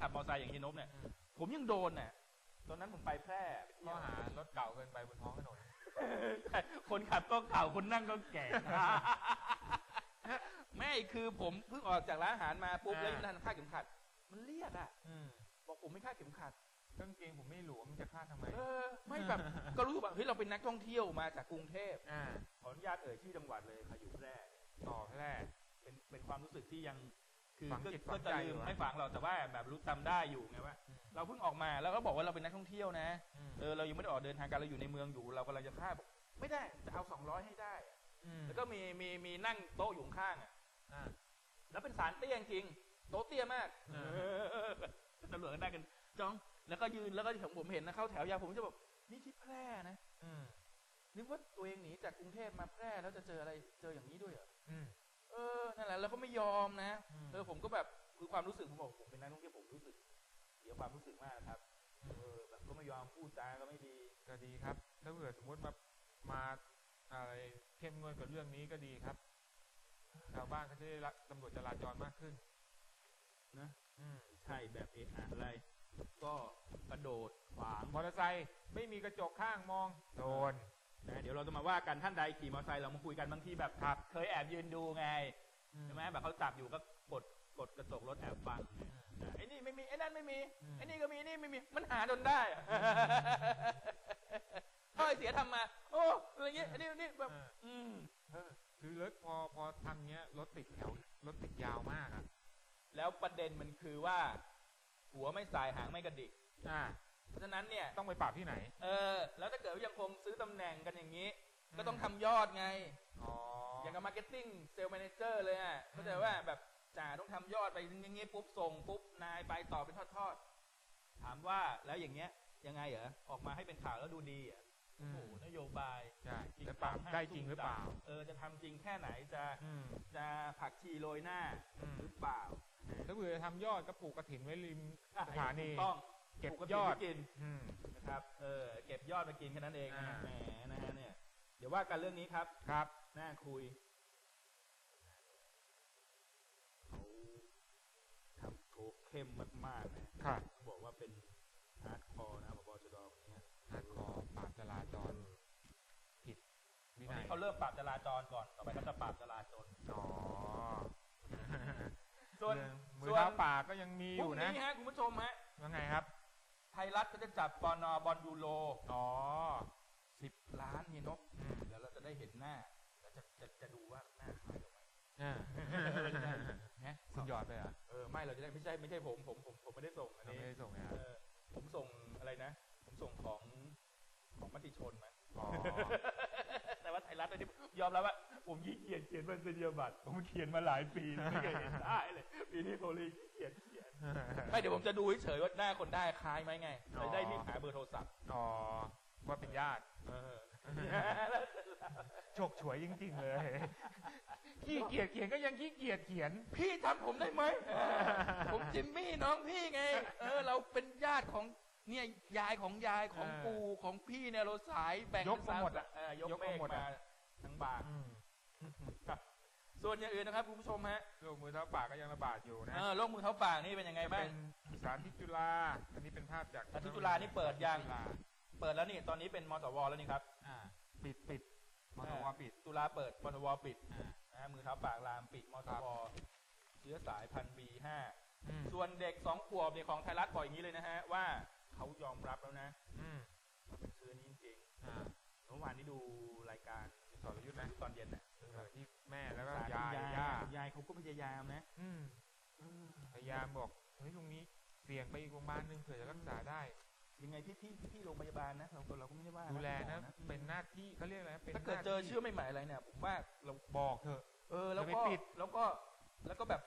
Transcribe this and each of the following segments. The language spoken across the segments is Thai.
ขับมอเตอร์ไซค์อย่างเฮียนบเนี่ย ผมยังโดนน่ะตอนนั้นผมไปแพร่ไปเที่ข้ยอว หารถเก่าเกินไปบนท้องถนน คนขับก็เก่าคนนั่งก็แก่ ไม่คือผมเพิ่งออกจากร้านอาหารมาปุ๊บอ่า แล้วนั่นคาดเข็มขัด มันเรียกอะ อืมบอกผมไม่คาดเข็มขัด กางเกงผมไม่หลวมมันจะคาดทำไม เออ ไม่แบบ ก็รู้สึกว่าเฮ้ยเราเป็นนักท่องเที่ยวมาจากกรุงเทพอ่า ขออนุญาตเอ่ยชื่อจังหวัดเลยค่ะอยู่แพร่ ต่อแพร่เป็นเป็นความรู้สึกที่ยัง คือฝังก็จิตก็ฝังจะใจลือยู่มอะ ไม่ฝังเราแต่ว่าแบบรู้จำได้อยู่ไงว่าอืมเราเพิ่งออกมาแล้วก็บอกว่าเราเป็นนักท่องเที่ยวนะอืมเออเรายังไม่ได้ออกเดินทางกันเราอยู่ในเมืองอยู่เรากำลังจะฆ่าบอกไม่ได้จะเอาสองร้อยให้ได้อืมแล้วก็มีมีมีนั่งโต๊ะอยู่ข้างๆอะอ่า แล้วเป็นสารเตี้ยจริงโต๊ะเตี้ยมากอ่าเออตำรวจก็ได้กันจ้องแล้วก็ยืนแล้วก็ผมผมเห็นนะเข้าแถวยาวผมจะแบบนี่ที่แพร่นะอืมนึกว่าตัวเองหนีจากกรุงเทพมาแพร่แล้วจะเจออะไรเจออย่างนี้ด้วยเหรอ อืม เออนั่นแหละแล้วก็ไม่ยอมนะอืมเออผมก็แบบคือความรู้สึกผมบอกผมเป็นนักท่องเที่ยวผมรู้สึกเสียความรู้สึกมากครับเออแบบก็ไม่ยอมพูดจาก็ไม่ดีก็ดีครับ ถ้าเผื่อสมมติมามาอะไรเข้มงวดกับเรื่องนี้ก็ดีครับชาวบ้านเขาจะได้รับตำรวจจราจรมากขึ้น นะอืมใช่แบบเอะอะอะไร ก็กระโดดขวางมอเตอร์ไซค์ไม่มีกระจกข้างมองโดน นะเดี๋ยวเราจะมาว่ากันท่านใดขี่มอเตอร์ไซค์เรามาคุยกันบางทีแบบครับ เคยแอบยืนดูไงอืใช่ไหมแบบเขาจับอยู่ก็กดกดกระจกรถแอบฟังนะไอ้นี่ไม่มีไอ้นั่นไม่มีอืมไอ้นี่ก็มีไอ้นี่ไม่มีมันหาจนได้อะถ้อยเสียทำมา โอ้อะไรเงี้ยไอ้นี่นี่แบบเอออืมเออคือรถพอพอทำเงี้ยรถติดแถวรถติดยาวมากอะแล้วประเด็นมันคือว่า หัวไม่สายหางไม่กระดิกอ่า เพราะฉะนั้นเนี่ยต้องไปปราบที่ไหน เออ แล้วถ้าเกิดว่ายังคงซื้อตำแหน่งกันอย่างนี้อืมก็ต้องทำยอดไง อ๋ออย่างกับมาร์เก็ตติ้งเซลล์แมเนเจอร์เลยอะเข้าใจว่าแบบจ่าต้องทำยอดไปอย่างงี้ปุ๊บส่งปุ๊บนายไปต่อเป็นทอดๆ ถามว่าแล้วอย่างเงี้ยยังไงเหรอออกมาให้เป็นข่าวแล้วดูดีอะอืโอ้ม โหนโยบายใช่จริงจะปราบจังได้จริงหรือเปล่า เออจะทำจริงแค่ไหนจะอืม จะผักชีโรยหน้าอืม หรือเปล่า ถ้าเผื่อจะทำยอดก็ปลูกกระถินไว้ริมอะสถานี ถูต้อง เก็บปลูยอดระถิ่นไว้กินอืมนะครับเออเก็บยอดมากินแค่นั้นเองนะฮะอ่าแหมนะฮะเนี่ย เดี๋ยวว่ากันเรื่องนี้ครับครับน่าคุยเขาทำโชว์เข้มมากๆนะครับเขาบอกว่าเป็นฮาร์ดคอร์นะพบชดคนนี้ฮาร์ดคอร์ปราบจราจรผิดวิตอนนัยนี้เขาเริ่มปราบจราจรก่อนต่อไปเขาจะปราบจราจรอ๋อส่วนเรื่องมือส่วนเท้าป่าก็ยังมีพอรุ่งยู่นะนี้ฮะคุณผู้ชมฮะว่าไงครับ ไทยรัฐก็จะจับบอลนบอลยูโรอ๋อสิบล้านเฮียนกอืมเดี๋ยวเราจะได้เห็นหน้าแล้วจะจะจะดูว่าหน้าคล้ายกับไหมอ่าฮะคุณหยอดไปเหรอเออไม่เราจะได้ไม่ใช่ไม่ใช่ผมผมผมผมไม่ได้ส่งอันเรานี้ไม่ได้ส่งนะคเอรับอผมส่งอะไรนะ ผมส่งของของมติชนมาอ๋อแต่ว่าไทยรัฐอันนี้ยอมรับว่า ผมขี้เกียจเขียนเป็นเดียบัตรผมเขียนมาหลายปีแล้วไม่เคยเห็นได้เลยปีนี้โทรลีขี้เกียจเขียน ไม่เดี๋ยวผมจะดูเฉยๆว่าหน้าคนได้คล้ายไหมไงอ๋อจะได้รีบหาเบอร์โทรศัพท์อ๋อว่าเป็นญาติเออโฉกฉวยจริงๆเลยขี้เกียจเขียนก็ยังขี้เกียจเขียน พี่จำผมได้ไหมเออผมจิมมี่น้องพี่ไง เออ เราเป็นญาติของเนี่ยยายของยายของเออปู่ของพี่เนี่ยเราสายแบ่งยกมาหมดอะเออยกยกเมมาฆหมดอะมาทั้งบางอืมครับ ส่วนอย่างอื่นนะครับคุณผู้ชมฮะโรคมือเท้าป่าก็ยังระบาดอยู่นะเออโรคมือเท้าปากนี่เป็นยังไงบ้างเป็นสารพิษจุฬาอันนี้เป็นภาพจากสาธิตจุฬานี่เปิดยังจุฬาเปิดแล้วนี่ตอนนี้เป็นมสวแล้วนี่ครับอ่าปิดปิดมสวปิดตุลาเปิดมสวปิดอ่านะมือเท้าปากลามปิดมสครับวเชื้อสายพันธุ์บีห้าอืมส่วนเด็กสองขวบเนี่ยของไทยรัฐบอกอย่างนี้เลยนะฮะ ว่าเขายอมรับแล้วนะอืมว่าเป็นเชื้อนี้จริงอ่าๆเมื่อวานนี้ดูรายการสรยุทธ์นะตอนเย็นน่ะเออ ที่แม่แล้วก็สารยายคุณย่ายายเขาก็พยายามนะอืมพยายามบอกเฮ้ยตรงนี้เสี่ยงไปอีกโรงพยาบาลหนึ่งเผื่อจะรักษาได้ ยังไงพี่พี่พี่โรงพยาบาลนะเราก็เราก็ไม่ได้ว่าดูแลนะหมอเป็นหน้าที่เขาเรียกอะไรนะเป็นถ้าเกิดหน้เจอที่เชื้อใหม่ๆอะไรเนี่ยผมว่าเราบอกเถอะเออแล้วอย่าก็ไปปิดแล้วก็แล้วก็แบบ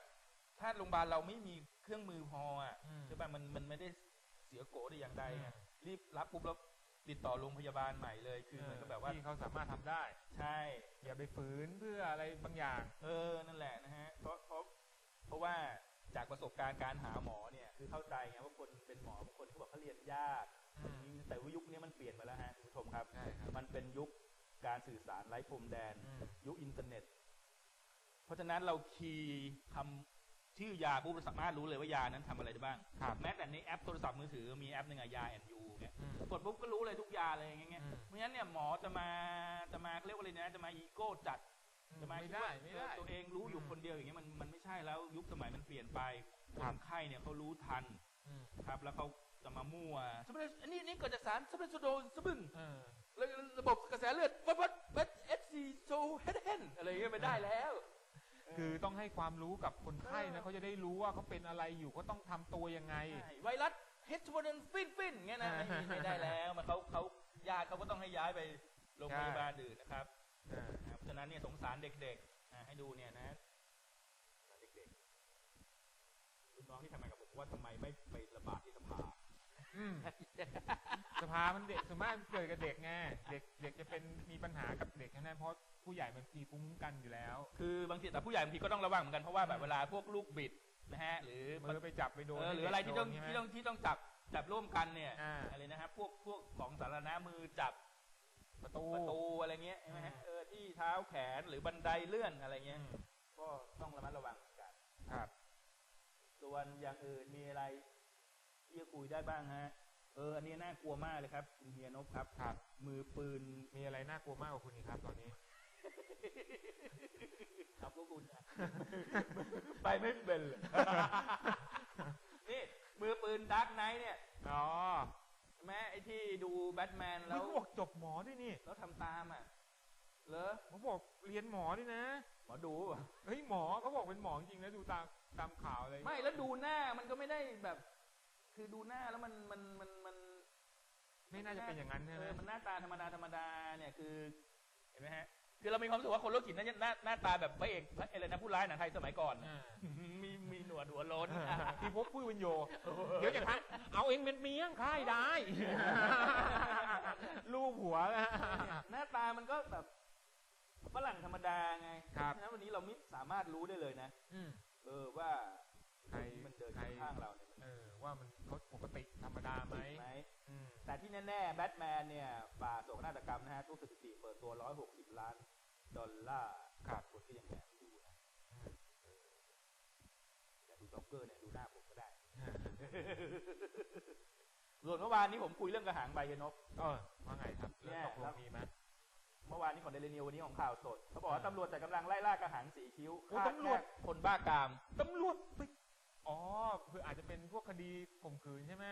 ถ้าโรงพยาบาลเราไม่มีเครื่องมือพออะอืมใช่ป่ะมันมันไม่ได้เสียโกได้อย่างใดไงอืมรีบรับปุ๊บแล้ว ติดต่อโรงพยาบาลใหม่เลยคือเหมันก็แบบว่าที่เขาสามารถทำได้ ใช่ อย่าไปฝืนเพื่ออะไรบางอย่าง เออนั่นแหละนะฮะเพราะเพราะเพราะว่าจากประสบการณ์การหาหมอเนี่ย คือเข้าใจไงว่าคนเป็นหมอบางคนเขาบอกเขาเรียนยากอืมแต่ว่ายุคนี้มันเปลี่ยนไปแล้วฮะคุณผู้ชมครับใช่ครับมันเป็นยุคการสื่อสารไร้พรมแดนอืมยุคอินเทอร์เน็ต เพราะฉะนั้นเราคีย์คำ ชื่อยาปุ๊บเราสามารถรู้เลยว่ายานั้นทำอะไรได้บ้างครับแม้แต่ในแอปโทรศัพท์มือถือมีแอปหนึ่งอะยาแอนยูเงี้ยอืมกดปุ๊บก็รู้เลยทุกยาเลยอย่างเงี้ยอืมเพราะฉะนั้นเนี่ยหมอจะมาจะมาเรียกว่าอะไรนะจะมาอีโก้จัดจะมาไม่คิได้ว่าไม่เอได้อตัวเองรู้อยู่อืมคนเดียวอย่างเงี้ยมันมันไม่ใช่แล้วยุคสมัยมันเปลี่ยนไปคครับนไข้เนี่ยเขารู้ทันอืมครับแล้วเขาจะมามั่วสมมติอันนี้นี่เกิดจากสารสมมติโซโดนสบึงเออแล้วระบบกระแสเลือดวัดวัดวัดเอสซีโซเฮดเฮนอะไรอย่างเงี้ยไม่ได้แล้ว คือต้องให้ความรู้กับคนไข้เอนะอเขาจะได้รู้ว่าเขาเป็นอะไรอยู่ก็ต้องทำตัวยังไง ใช่ไวรัสเฮชวันนฟินฟินเงี้ยนะไม่มีไม่ได้แล้วมันเขาเขาญาติเขาก็ต้องให้ย้ายไปโรงพยาบาลอื่นนะครับอ่านะครับเพราะฉะนั้นเนี่ยสงสารเด็กๆอะให้ดูเนี่ยนะสงสารเด็กๆรุ่นน้องที่ทำงานกับผมว่าทำไมไม่ไประบาดที่สภาอืมสภามันเด็กส่วนมากเกิดกับเด็กไงเด็กเด็กจะเป็นมีปัญหากับเด็กนะเพราะ ผู้ใหญ่มันมีภูมิคุ้มกันอยู่แล้ว คือบางทีแต่ผู้ใหญ่บางทีก็ต้องระวังเหมือนกันเพราะว่าแบบเวลาพวกลูกบิดนะฮะหรือมือไปจับไปโดนเออหรืออะไรที่ต้องโดนใช่ไหมที่ต้องที่ต้องจับจับร่วมกันเนี่ยอ่าอะไรนะครับพวกพวกของสาธารณะมือจับประตูประตูอะไรเงี้ยใช่ไหมฮะอืมเออที่เท้าแขนหรือบันไดเลื่อนอะไรอืเงี้ยมก็ต้องระมัดระวังเหมือนกันครับ ส่วนอย่างอื่นมีอะไรที่จะคุยได้บ้างฮะเอออันนี้น่ากลัวมากเลยครับคุณเฮียนพครับครับ มือปืนมีอะไรน่ากลัวมากกว่าคุณอีกครับ ตอนนี้ ครับพวกคุณนะไปไม่เป็นเลยนี่ มือปืนดักไนท์เนี่ยอ๋อแม้ไอ้ที่ดูแบทแมนแล้แล้ววบอกจบหมอด้วยนี่แล้วทำตามอะเหรอเขาบอกเรียนหมอด้วยนะ หมอดูป่ะเฮ้ยหมอเขาบอกเป็นหมอจริงนะดูตามตามข่าวอะไรไม่แล้วดูหน้ามันก็ไม่ได้แบบ คือดูหน้าแล้วมันมันมันมันไม่น่าจะเป็นอย่างนั้นใช่เอไหมอมันหน้าตาธรรมดาธรรมดาเนี่ยคือ เห็นไหมฮะ คือเรามีความรู้สึกว่าคนโรคจิตนั่นหน้าหน้าตาแบบพระเอกพระอะไรนะผู้ร้ายหนังไทยสมัยก่อนอ่ามีมีหนวดหัวโล้นพี่พบผู้วิญโย เดี๋ยวจะทักเอาเองเป็นเมียงค่ายได้ลูกหัวหน้าตามันก็แบบฝรั่งธรรมดาไงครับฉะนั้นวันนี้เราไม่สามารถรู้ได้เลยนะอืมเออว่า มันเออว่ามันเขาปกติธรรมดาไหมจริงไหมอืมแต่ที่แน่ๆแบทแมนเนี่ยฝ่าโศกนาฏกรรมนะฮะตู้สถิติเปิดตัว 160 ล้าน ดอลลาร์ครับคนก็ยังแอบดูนะอยากดูจ็อกเกอร์เนี่ยดูหน้าผมก็ได้ ส่วนเมื่อวานนี้ผมคุยเรื่องกระหังใบยนกเออว่าไงครับเนี่แล้วยตกลงมีไหมเมื่อวานนี้ของเดลินิววันนี้ของข่าวสดเขาบอกว่าตำรวจจัดกำลังไล่ล่ากระหังสีคิ้วโอ้ฆ่าตำรวจแค่คนบ้ากามตำรวจไป อ๋อคืออาจจะเป็นพวกคดีข่มขืนใช่ไหม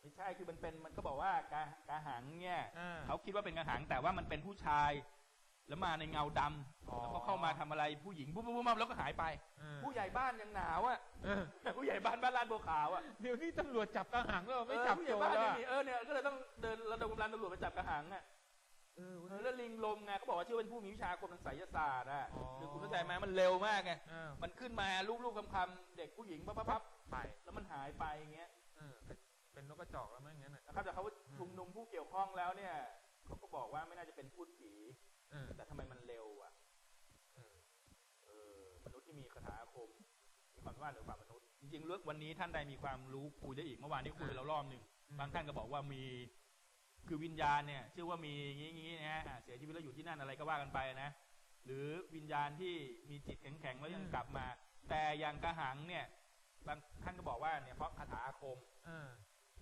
ไม่ใช่คือมันเป็นมันก็บอกว่ากระกระหังเนี่ยอ่า เขาคิดว่าเป็นกระหังแต่ว่ามันเป็นผู้ชาย แล้วมาในเงาดำอ๋อ แล้วก็เข้ามาทำอะไรผู้หญิงปุ๊บปุ๊บปุ๊บแล้วก็หายไปเออผู้ใหญ่บ้านยังหนาวอะ เออผู้ใหญ่บ้านบ้านลาดบัวขาวอะเดี๋ยวนี้ตำรวจจับกระหังแล้วไม่เออจับผู้ใหโจญ่รบ้านแล้วยังอะมีเออเนี่ยก็เลยต้องเดินระดมกำลังตำรวจไปจับกระหังอะ เออเออแล้วลิงลมไงเขาบอกว่าชื่อเป็นผู้มีวิชาอาคมทางไสยศาสตร์อะอ๋อคือคุณเข้าใจไหมมันเร็วมากไงเออ มันขึ้นมาลูกๆคำๆเด็กผู้หญิงปั๊บปั๊บปั๊บไปแล้วมันหายไปอย่างเงี้ย เออเป็นนกกระจอกแล้วมั้งงั้นอะ นะครับแต่เขาชุมนุมผู้เกี่ยวข้องแล้วเนี่ยเขาก็บอกว่าไม่น่าจะเป็นพูดผีเออแต่ทำไมมันเร็วอะเออเออมนุษย์ที่มีคาถาอาคมมีความว่าเหนือกว่ามนุษย์จริงๆเรื่องวันนี้ท่านใดมีความรู้คุยได้อีกเมื่อวานนี้คุยไปแล้วรอบหนึ่งบางท่านก็บอกว่ามี คือวิญญาณเนี่ยชื่อว่ามีอย่างนี้อย่างนี้นะฮะอะเสียชีวิตแล้วอยู่ที่นั่นอะไรก็ว่ากันไปนะ หรือวิญญาณที่มีจิตแข็งๆแล้วยังกลับมา แต่อย่างกระหังเนี่ยบางท่านก็บอกว่าเนี่ยเพราะคาถาอาคมเออ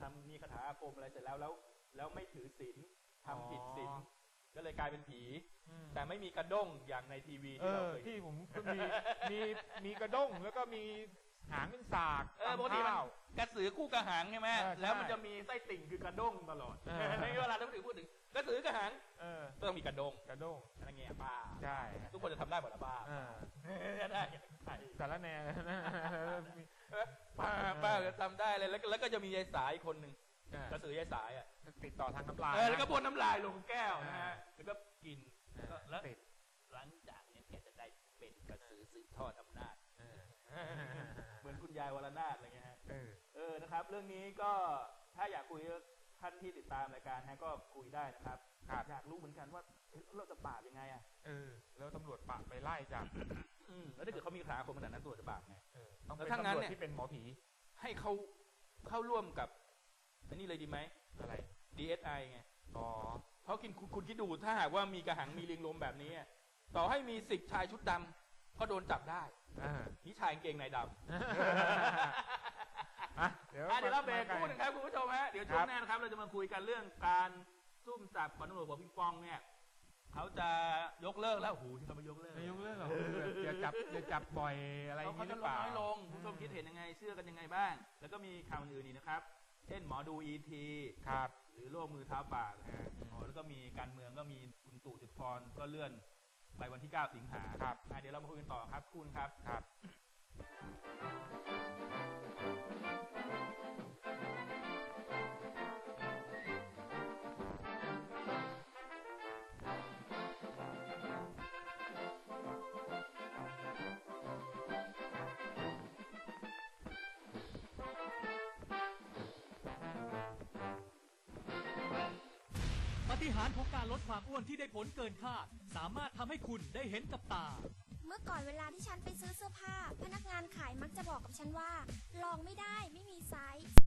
ทำมีคาถาอาคมอะไรเสร็จแล้วแล้ว แล้วไม่ถือศีลทำผิดศีลอ๋อก็เลยกลายเป็นผีอืมแต่ไม่มีกระด้งอย่างในทีวีเอที่เราอเคยเห็นที่ผมก็มีมีมีกระด้งแล้วก็มี หางเป็นสากเออปกตำติมันข้าว กระสือคู่กระหังใช่ไหมเออใช่แล้วมันจะมีไส้ติ่งคือกระด้งตลอดเออ ในเวลาเราพูดถึงพูดถึงกระสือกระหังเออก็ต้องมีกระด้งกระด้งอะไรเงี้ยป้าใช่ทุกคนจะทำได้หมดละป้าเออได้ใช่สารแหน่นะป้าป้าก็ทำได้เลยแล้วแล้วก็จะมียายสายอีกคนหนึ่งเออ กระสือยายสายอะติดต่อทางน้ำลายเออแล้วก็นะบ้วนน้ำลายลงแก้วนะอ่าฮะแล้วก็กิน เออแล้ว ติดหลังจากนี้แกจะได้เป็นกระสือสืบทอดอำนาจ เออเหมือนคุณยายวรนาถอะไรเงี้ยฮะเออเออนะครับ เรื่องนี้ก็ถ้าอยากคุยกับท่านที่ติดตามรายการฮะก็คุยได้นะครับครับอยากรู้เหมือนกันว่าเอ๊ะเราจะปราบยังไงอะเออ แล้วตำรวจปะไปไล่จับอืมแล้วถ้าเกิดเขามีคาถาอาคมขนาดนั้นตรวจจะบาปไงเออต้องแล้วเป็นถ้างั้นตำรวจเนี่ยที่เป็นหมอผี ให้เขาเข้าร่วมกับอันนี้เลยดีไหมอะไร DSI ไงอ๋อเพราะกินคุณคุณคิดดูถ้าหากว่ามีกระหังมีลิงลมแบบนี้อะต่อให้มีสิบชายชุดดำก็โดนจับได้อ่านี่ชายกางเกงในดำอะเดี๋ยวอะเดี๋ยวเราเบรกมาพูดนะครับคุณผู้ชมฮะเดี๋ยวช่วงหน้านะครับ เราจะมาคุยกันเรื่องการซุ่มจับขวัญตำรวจหัวปิงปองเนี่ยเขาจะยกเลิกแล้วโอ้โหที่เขาไม่ยกเลิกไม่ยกเลิกหรอกอย่าจับอย่าจับบ่อยอะไรอย่างเขานี้หจะรือลเปดล่าน้อยลงคุณผู้ชมคิดเห็นยังไงเชื่อกันยังไงบ้าง แล้วก็มีข่าวอื่นๆอีกนะครับ เช่นหมอดูอีทีครับ หรือโรคมือเท้าปากนะฮะอ๋อแล้วก็มีการเมืองก็มีคุณตู่จุดพรก็เลื่อน ไปวันที่ 9 สิงหาครับอะเดี๋ยวเรามาคุยกันต่อครับคุณครับ ครับ ฏิหารย์ของการลดความอ้วนที่ได้ผลเกินคาด สามารถทำให้คุณได้เห็นกับตา เมื่อก่อนเวลาที่ฉันไปซื้อเสื้อผ้า พนักงานขายมักจะบอกกับฉันว่า ลองไม่ได้ไม่มีไซส์